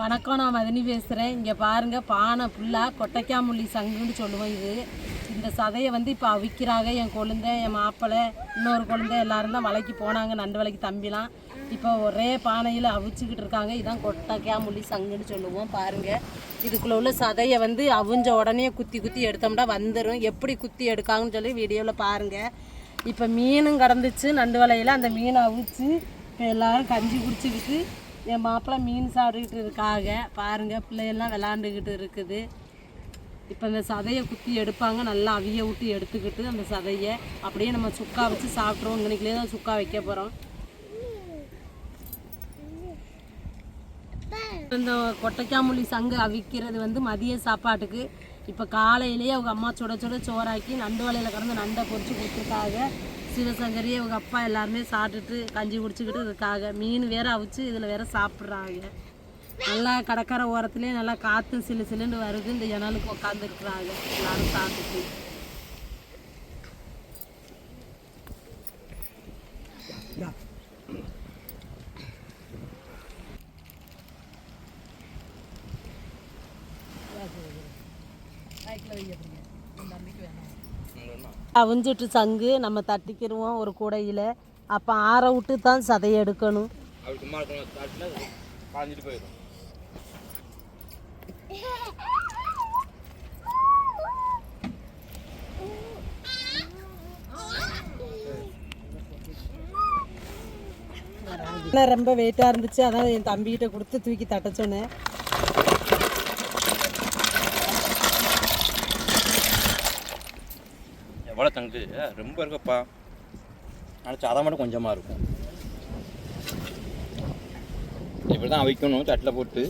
வணக்கம் நான் மதினி பேசுகிறேன் இங்கே பாருங்கள் பானை ஃபுல்லாக கொட்டைக்காமுள்ளி சங்குன்னு சொல்லுவோம் இது. இந்த சதையை வந்து இப்போ அவிக்கிறாங்க. என் கொழுந்தை என் மாப்பிள்ளை இன்னொரு கொழுந்தை எல்லாரும் தான் வலைக்கு போனாங்க. நண்டு வலைக்கு தம்பிலாம். இப்போ ஒரே பானையில் அவிச்சுக்கிட்டு இருக்காங்க. இதான் கொட்டைக்காமுள்ளி சங்குன்னு சொல்லுவோம். பாருங்கள் இதுக்குள்ளே உள்ள சதையை வந்து அவிஞ்ச உடனே குத்தி குத்தி எடுத்தோம்னா வந்துடும் எப்படி குத்தி எடுக்காங்கன்னு சொல்லி வீடியோவில் பாருங்கள் இப்போ மீனும் கடந்துச்சு. நண்டு வலையில் அந்த மீனை அவிச்சு இப்போ எல்லாரும் கஞ்சி குடிச்சிக்கிட்டு என் மாப்பிள்ளை மீன் சாப்பிட்டுக்கிட்டு இருக்காங்க பாருங்கள் பிள்ளையெல்லாம் விளாண்டுக்கிட்டு இருக்குது. இப்போ இந்த சதையை குத்தி எடுப்பாங்க. நல்லா அவிய விட்டு எடுத்துக்கிட்டு அந்த சதையை அப்படியே நம்ம சுக்கா வச்சு சாப்பிட்ருவோம் இன்னைக்குலேயே தான் சுக்கா வைக்க போகிறோம் இந்த கொட்டைக்காமுள்ளி சங்கு அவிக்கிறது வந்து மதிய சாப்பாட்டுக்கு. இப்போ காலையிலேயே அவங்க அம்மா சுட சுட சோறாக்கி நண்டு வலையில் கடந்து நண்டை பொறிச்சு கொடுத்துருக்காங்க. சிவசங்கரி அவங்க அப்பா எல்லாருமே சாப்பிட்டுட்டு கஞ்சி குடிச்சிக்கிட்டு இருக்காங்க. மீன் வேற அவிச்சு இதில் வேற சாப்பிட்றாங்க. நல்லா கடற்கரை ஓரத்துலேயே நல்லா காற்று சிலு சிலுன்னு வருது. இந்த ஜன்னலுக்கு உட்காந்துருக்குறாங்க எல்லாரும் சாப்பிட்டுட்டு. அவிஞ்சிட்டு சங்கு நம்ம தட்டிக்கிடுவோம் ஒரு கூடையில். அப்போ ஆற விட்டு தான் சதையை எடுக்கணும். ரொம்ப வெயிட்டாக இருந்துச்சு. அதான் என் தம்பிகிட்ட கொடுத்து தூக்கி தட்ட சொன்னேன் எவ்வளோ தங்கு ரொம்ப இருக்கப்பா. ஆனால் சாதம் மட்டும் கொஞ்சமாக இருக்கும். இப்படி தான் அவிக்கணும் தட்டில் போட்டு.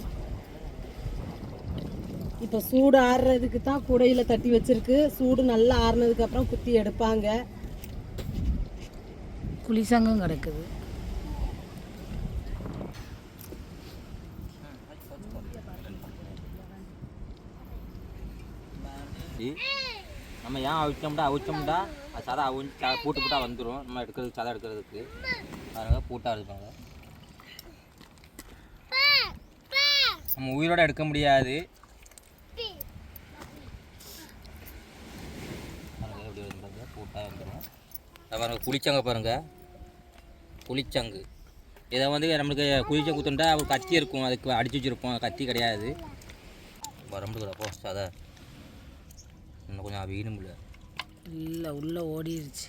இப்போ சூடு ஆறுறதுக்கு தான் கூடையில் தட்டி வச்சிருக்கு. சூடு நல்லா ஆறுனதுக்கு அப்புறம் குத்தி எடுப்பாங்க. புளிசங்கம் கிடக்குது. நம்ம ஏன் அவிச்சோம்டா அவிச்சோம்டா? அது சதை அவிஞ்சு ச பூட்டு பூட்டாக வந்துடும் நம்ம எடுக்கிறதுக்கு சதை எடுக்கிறதுக்கு. பாருங்க பூட்டாக இருப்பாங்க நம்ம உயிரோட எடுக்க முடியாது. எப்படி வந்துடுங்க பூட்டாக வந்துடும் பாருங்கள் பாருங்க பாருங்கள் பாருங்க. புளிச்சங்கு. இதை வந்து நம்மளுக்கு குளிச்ச குத்துண்டா ஒரு கத்தி இருக்கும். அதுக்கு அடிச்சு வச்சுருப்போம். கத்தி கிடையாது. வரம்பு போ அதை இன்னும் கொஞ்சம் வீணும் முடியல இல்லை உள்ளே ஓடிடுச்சு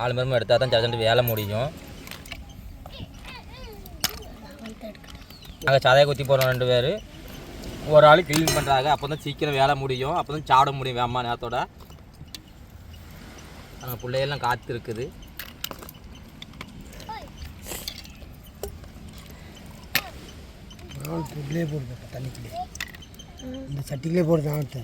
ஆள் மரமும் எடுத்தால் தான் சதண்டு வேலை முடியும். நாங்கள் சதையை குத்தி போகிறோம் ரெண்டு பேர். ஒரு ஆள் க்ளீன் பண்ணுறாங்க அப்போ தான் சீக்கிரம் வேலை முடியும். அப்போ தான் சாப்பிட முடியும் வேமா நேரத்தோட. அங்கே பிள்ளையெல்லாம் காற்று இருக்குது இதுலேயே போடுது தண்ணிக்குள்ளே. இந்த சட்டிக்குள்ளே போடுது ஆவத்தை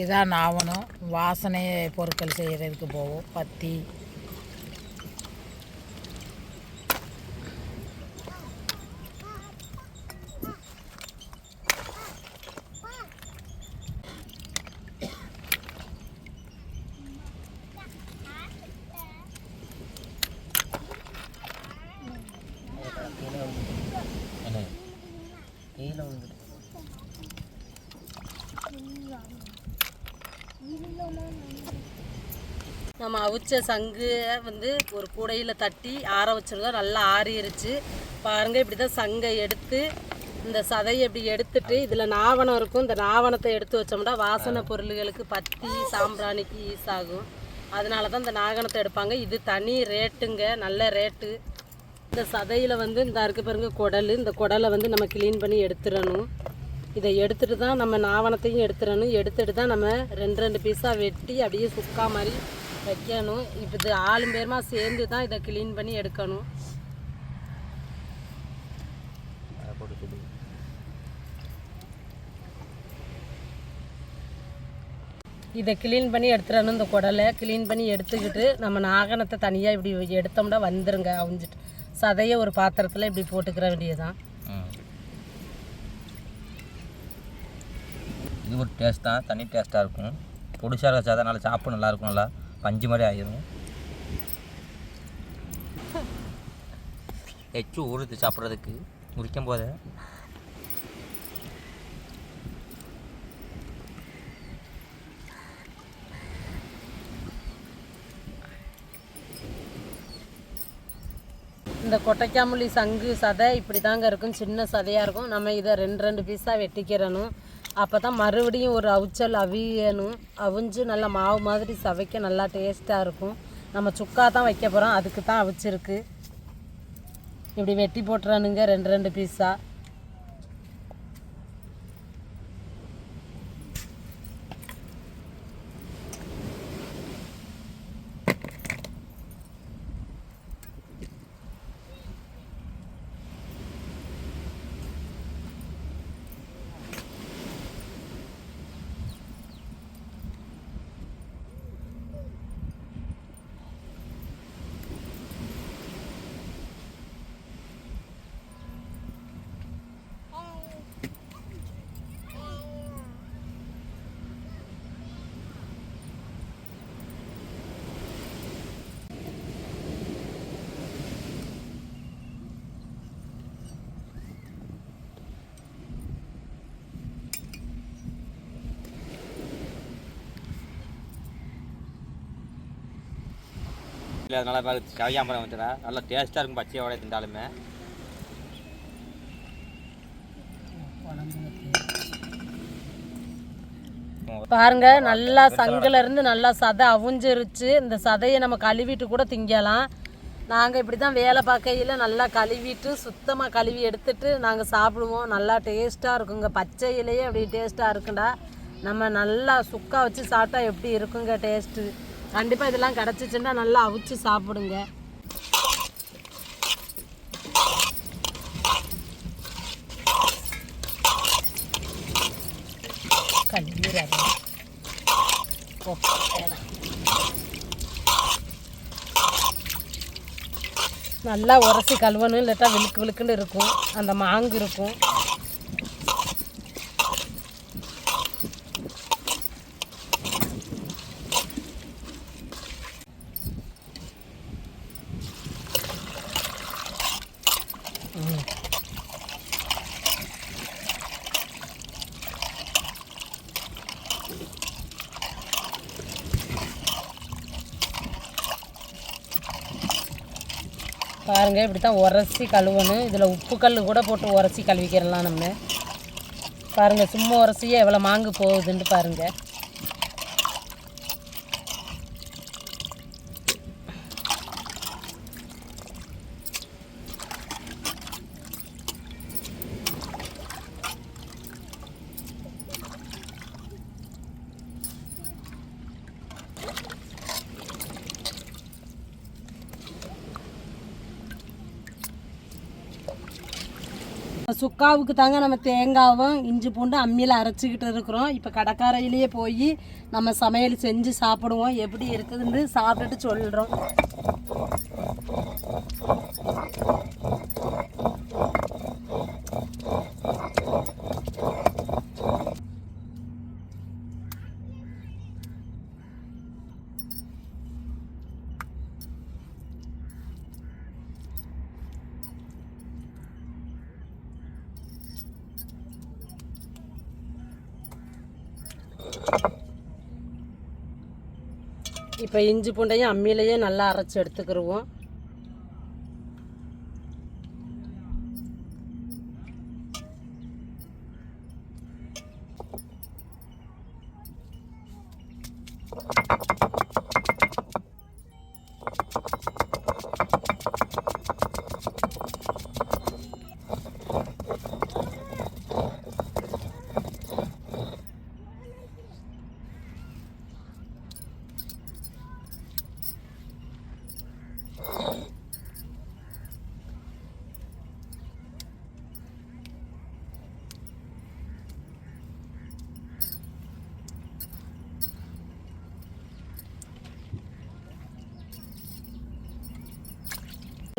இதான் ஆகணும் வாசனை பொருட்கள் செய்கிறதுக்கு போவோம். பத்தி நம்ம அவிச்ச சங்கு வந்து ஒரு கூடையில் தட்டி ஆற வச்சிருந்தோம். நல்லா ஆறிடுச்சு பாருங்கள் இப்படி தான் சங்கை எடுத்து இந்த சதையை இப்படி எடுத்துட்டு இதில் நாவணம் இருக்கும். இந்த நாவணத்தை எடுத்து வச்சோம்னா வாசனை பொருள்களுக்கு பத்தி சாம்பிராணிக்கு யூஸ் ஆகும். அதனால தான் இந்த நாகணத்தை எடுப்பாங்க. இது தனி ரேட்டுங்க. நல்ல ரேட்டு. இந்த சதையில் வந்து இந்த இருக்கு பாருங்க குடல். இந்த குடலை வந்து நம்ம க்ளீன் பண்ணி எடுத்துடணும். இதை எடுத்துட்டு தான் நம்ம நாவணத்தையும் எடுத்துடணும். எடுத்துட்டு தான் நம்ம ரெண்டு ரெண்டு பீஸாக வெட்டி அப்படியே சுக்கா மாதிரி வைக்கணும். இப்போ இது ஆளும் பேருமா சேர்ந்து தான் இதை க்ளீன் பண்ணி எடுக்கணும். இதை க்ளீன் பண்ணி எடுத்துடணும் இந்த குடலை க்ளீன் பண்ணி எடுத்துக்கிட்டு நம்ம நாகணத்தை தனியாக இப்படி எடுத்தோம்னா வந்துருங்க அவிஞ்சிட்டு. சதையை ஒரு பாத்திரத்தில் இப்படி போட்டுக்கிற வேண்டியதுதான். இது ஒரு டேஸ்ட் தான் தனி டேஸ்ட்டாக இருக்கும். பொடிசாக சாதம் நல்லா சாப்பிட நல்லா இருக்கும் நல்லா பஞ்சு மாதிரி ஆயிரும் எச்சு ஊறுது சாப்பிட்றதுக்கு முடிக்கும் போது இந்த கொட்டைக்காமல்லி சங்கு சதை இப்படி தாங்க இருக்கும். சின்ன சதையாக இருக்கும். நம்ம இதை ரெண்டு ரெண்டு பீஸாக வெட்டிக்கிறணும். அப்போ தான் மறுபடியும் ஒரு அவிச்சல் அவியணும். அவிஞ்சு நல்லா மாவு மாதிரி சவைக்க நல்லா டேஸ்ட்டாக இருக்கும். நம்ம சுக்கா தான் வைக்க போகிறோம் அதுக்கு தான் அவிச்சிருக்கு. இப்படி வெட்டி போட்டுறானுங்க ரெண்டு ரெண்டு பீஸாக இல்லை அதனால சவையாம்பரம் வந்துடா நல்லா டேஸ்ட்டாக இருக்கும் பச்சை வடை திண்டாலுமே பாருங்க நல்லா சங்கில இருந்து நல்லா சதை அவிஞ்சிருச்சு. இந்த சதையை நம்ம கழுவிட்டு கூட திங்கலாம். நாங்கள் இப்படி தான் வேலை பார்க்கையில் நல்லா கழுவிட்டு சுத்தமாக கழுவி எடுத்துட்டு நாங்கள் சாப்பிடுவோம். நல்லா டேஸ்ட்டாக இருக்குங்க. பச்சையிலேயே அப்படி டேஸ்ட்டாக இருக்குண்டா நம்ம நல்லா சுக்கா வச்சு சாப்பிட்டா எப்படி இருக்குங்க டேஸ்ட்டு கண்டிப்பாக இதெல்லாம் கிடச்சிச்சுன்னா நல்லா அவிச்சு சாப்பிடுங்க. கழுவிடாது நல்லா உரசி கழுவணும் இல்லாட்டா விழுக்கு விழுக்குன்னு இருக்கும். அந்த மாங்கு இருக்கும். பாருங்கள் இப்படி தான் உரசி கழுவணும். இதில் உப்பு கல் கூட போட்டு உரசி கழுவிக்கிறலாம் நம்ம. பாருங்கள் சும்மா உரசியே எவ்வளோ மாங்கு போகுதுன்ட்டு பாருங்கள் சுக்காவுக்கு தாங்க நம்ம தேங்காவும் இஞ்சி பூண்டு அம்மியில் அரைச்சிக்கிட்டு இருக்கிறோம். இப்போ கடற்கரையிலேயே போய் நம்ம சமையல் செஞ்சு சாப்பிடுவோம். எப்படி இருக்குதுன்னு சாப்பிட்டுட்டு சொல்கிறோம் இப்போ இஞ்சி பூண்டையும் அம்மியிலையே நல்லா அரைச்சி எடுத்துக்கிருவோம்.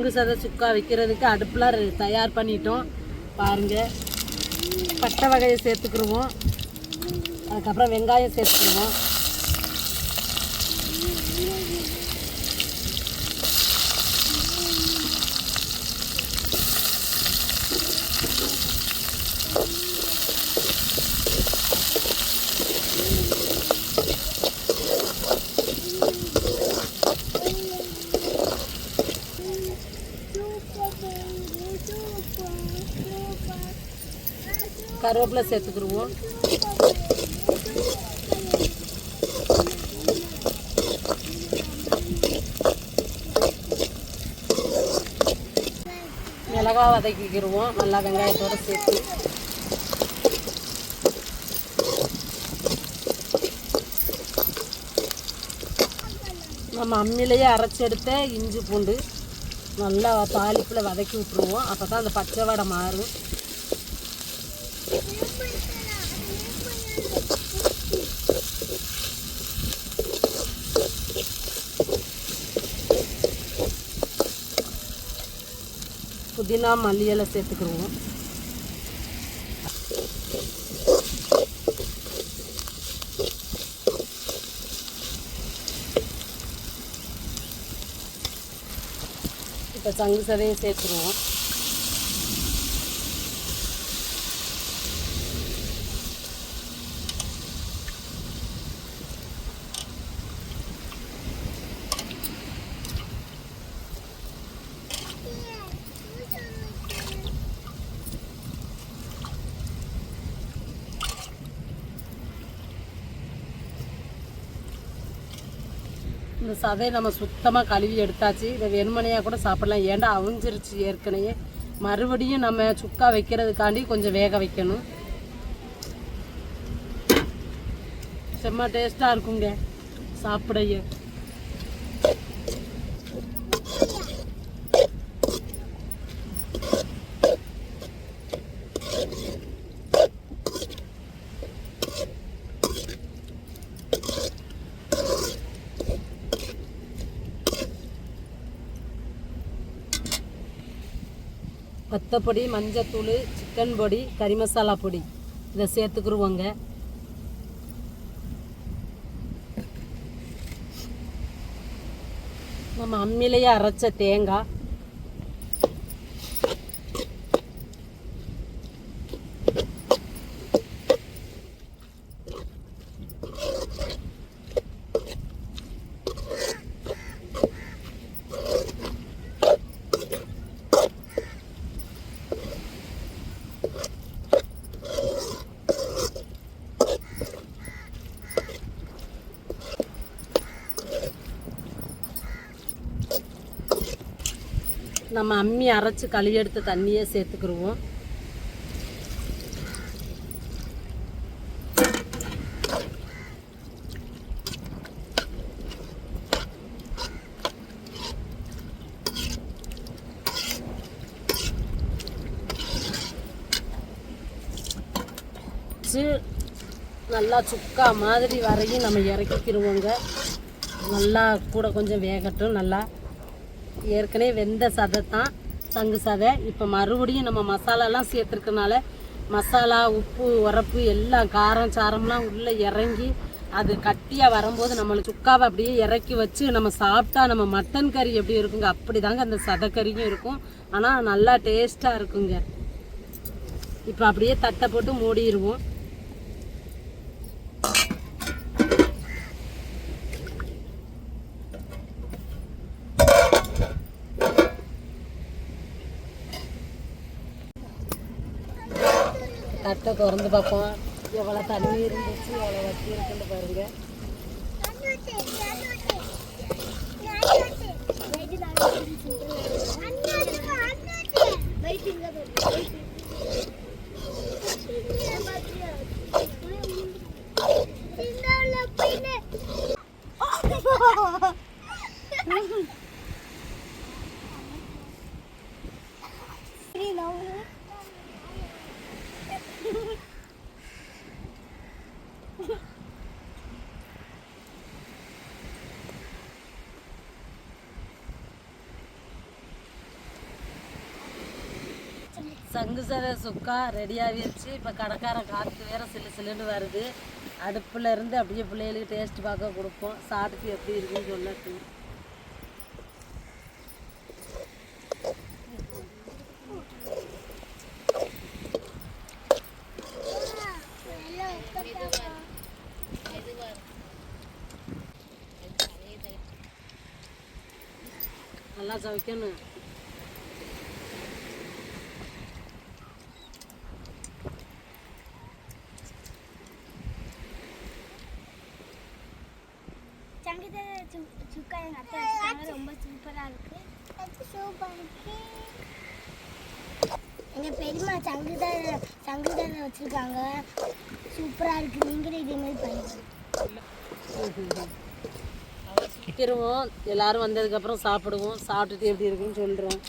பங்கு சதை சுக்கா வைக்கிறதுக்கு அடுப்பில் தயார் பண்ணிட்டோம். பாருங்க. பட்டை வகையை சேர்த்துக்கிடுவோம் அதுக்கப்புறம் வெங்காயம் சேர்த்துக்கிடுவோம் கருவேப்பிலை சேர்த்துக்கிடுவோம் மிளகா வதக்கிக்கிடுவோம் நல்லா வெங்காயத்தோடு சேர்த்து. நம்ம அம்மிலேயே அரைச்செடுத்த இஞ்சி பூண்டு நல்லா தாளிப்பில் வதக்கி விட்ருவோம் அப்போ தான் அந்த பச்சை வடை மாறும். புதினா மல்லி இலை சேர்த்துக்கிடுவோம் இப்போ சங்கு சதையும் சேர்த்துருவோம். இந்த சதையை நம்ம சுத்தமாக கழுவி எடுத்தாச்சு. இதை வெறுமனையாக கூட சாப்பிடலாம். ஏன்டா அவிஞ்சிருச்சு ஏற்கனவே. மறுபடியும் நம்ம சுக்கா வைக்கிறதுக்காண்டி கொஞ்சம் வேக வைக்கணும். செம்ம டேஸ்ட்டாக இருக்குங்க. சாப்பிடையே. வத்தப்பொடி மஞ்சத்தூள் சிக்கன் பொடி கறி மசாலா பொடி. இதை சேர்த்துக்குருவோங்க. நம்ம அம்மிலேயே அரைச்ச தேங்காய் நம்ம அம்மி அரைச்சி களி எடுத்த தண்ணியை சேர்த்துக்கிடுவோம் வச்சு நல்லா சுக்கா மாதிரி வரையும் நம்ம இறக்கிக்கிடுவோங்க நல்லா கூட கொஞ்சம் வேகட்டும் நல்லா ஏற்கனவே வெந்த சதை தான் சங்கு சதை. இப்போ மறுபடியும் நம்ம மசாலாலாம் சேர்த்துருக்கனால மசாலா உப்பு உரப்பு எல்லாம் காரம் சாரம்லாம் உள்ளே இறங்கி அது கட்டியாக வரும்போது நம்மளை சுக்காவை அப்படியே இறக்கி வச்சு நம்ம சாப்பிட்டா நம்ம மட்டன் கறி எப்படி இருக்குங்க? அப்படி தாங்க அந்த சதக்கறியும் இருக்கும். ஆனால் நல்லா டேஸ்ட்டாக இருக்குங்க. இப்போ அப்படியே தட்டை போட்டு மூடிடுவோம் தட்டை திறந்து பார்ப்போம். எவ்வளோ தண்ணி இருந்துச்சு எவ்வளோ வட்டி இருக்குன்னு பாருங்க. சங்கு சதை சுக்கா ரெடி ஆகிருச்சு. இப்போ கடைக்காரன் காற்று வேற சில்லு சில்லுன்னு வருது. அடுப்பில் இருந்து அப்படியே பிள்ளைகளுக்கு டேஸ்ட் பார்க்க கொடுப்போம். சாப்பிட்டு எப்படி இருக்குன்னு சொல்லட்டும். நல்லா சமைக்கணும். எங்கள் பெரியம்மா சங்குதார சங்குதார வச்சுருக்காங்க. சூப்பராக இருக்குது நீங்களும் இதே மாதிரி பண்ணுங்க. சுற்றிடுவோம் எல்லாரும் வந்ததுக்கப்புறம் சாப்பிடுவோம். சாப்பிட்டுட்டு எப்படி இருக்குன்னு சொல்கிறோம்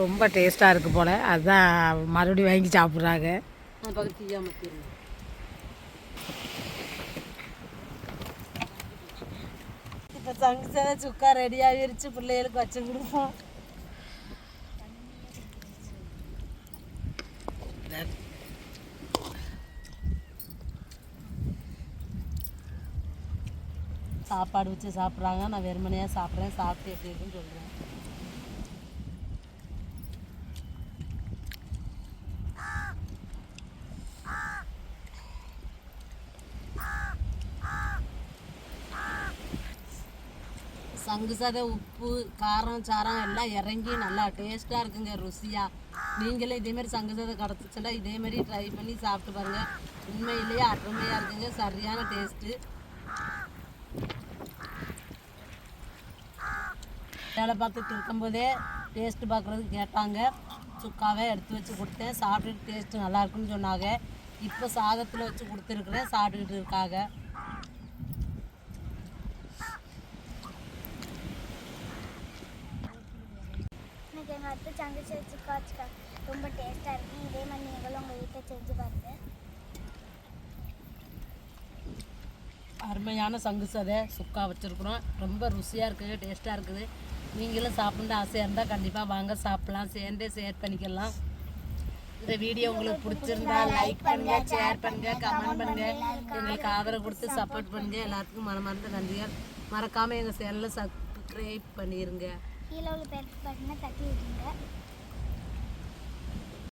ரொம்ப டேஸ்ட்டாக இருக்குது போல். அதுதான் மறுபடியும் வாங்கி சாப்பிட்றாங்க. நான் பக்கத்து இப்போ சங்கு சேவை சுக்கா ரெடி ஆகிருச்சு பிள்ளைகளுக்கு வச்சு கொடுப்போம் சாப்பாடு வச்சு சாப்பிட்றாங்க நான் வெறுமனையாக சாப்பிட்றேன் சாப்பிட்டு எப்படி இருக்குன்னு சொல்கிறேன் சங்கு சதை உப்பு காரம் சாரம் எல்லாம் இறங்கி நல்லா டேஸ்ட்டாக இருக்குங்க ருசியாக நீங்களும் இதேமாரி சங்கு சதை கிடச்சிச்சுன்னா இதேமாரி ட்ரை பண்ணி சாப்பிட்டு பாருங்கள் உண்மையிலேயே அருமையாக இருக்குங்க சரியான டேஸ்ட்டு வேலை பார்த்துட்டு இருக்கும்போதே டேஸ்ட்டு பார்க்குறதுக்கு கேட்டாங்க. சுக்காவே எடுத்து வச்சு கொடுத்தேன். சாப்பிட்டுட்டு டேஸ்ட்டு நல்லாயிருக்குன்னு சொன்னாங்க. இப்போ சாதத்தில் வச்சு கொடுத்துருக்குறேன் சாப்பிட்டுக்கிட்டு இருக்காங்க. இன்னைக்கு எங்கள் அத்தை காய்ச்சிக்கா ரொம்ப டேஸ்ட்டாக இருக்கும் இதே மாதிரி நீங்களும் உங்கள் வீட்டில் செஞ்சு பாருங்கள் அருமையான சங்கு சதை சுக்கா வச்சுருக்குறோம். ரொம்ப ருசியாக இருக்குது டேஸ்ட்டாக இருக்குது. நீங்களும் சாப்பிட்ணுன்னு ஆசையாக இருந்தால் கண்டிப்பாக வாங்க சாப்பிட்லாம். சேர்ந்தே ஷேர் பண்ணிக்கலாம். இந்த வீடியோ உங்களுக்கு பிடிச்சிருந்தா லைக் பண்ணுங்க ஷேர் பண்ணுங்க கமெண்ட் பண்ணுங்க. எங்களுக்கு ஆதரவு கொடுத்து சப்போர்ட் பண்ணுங்க. எல்லாத்துக்கும் மனமார்ந்த நன்றிகள். மறக்காமல் எங்கள் சேனலை சப்ஸ்கிரைப் பண்ணிடுங்க கீழே உள்ள பேருக்கு பார்த்தீங்கன்னா தட்டி விட்டுருங்க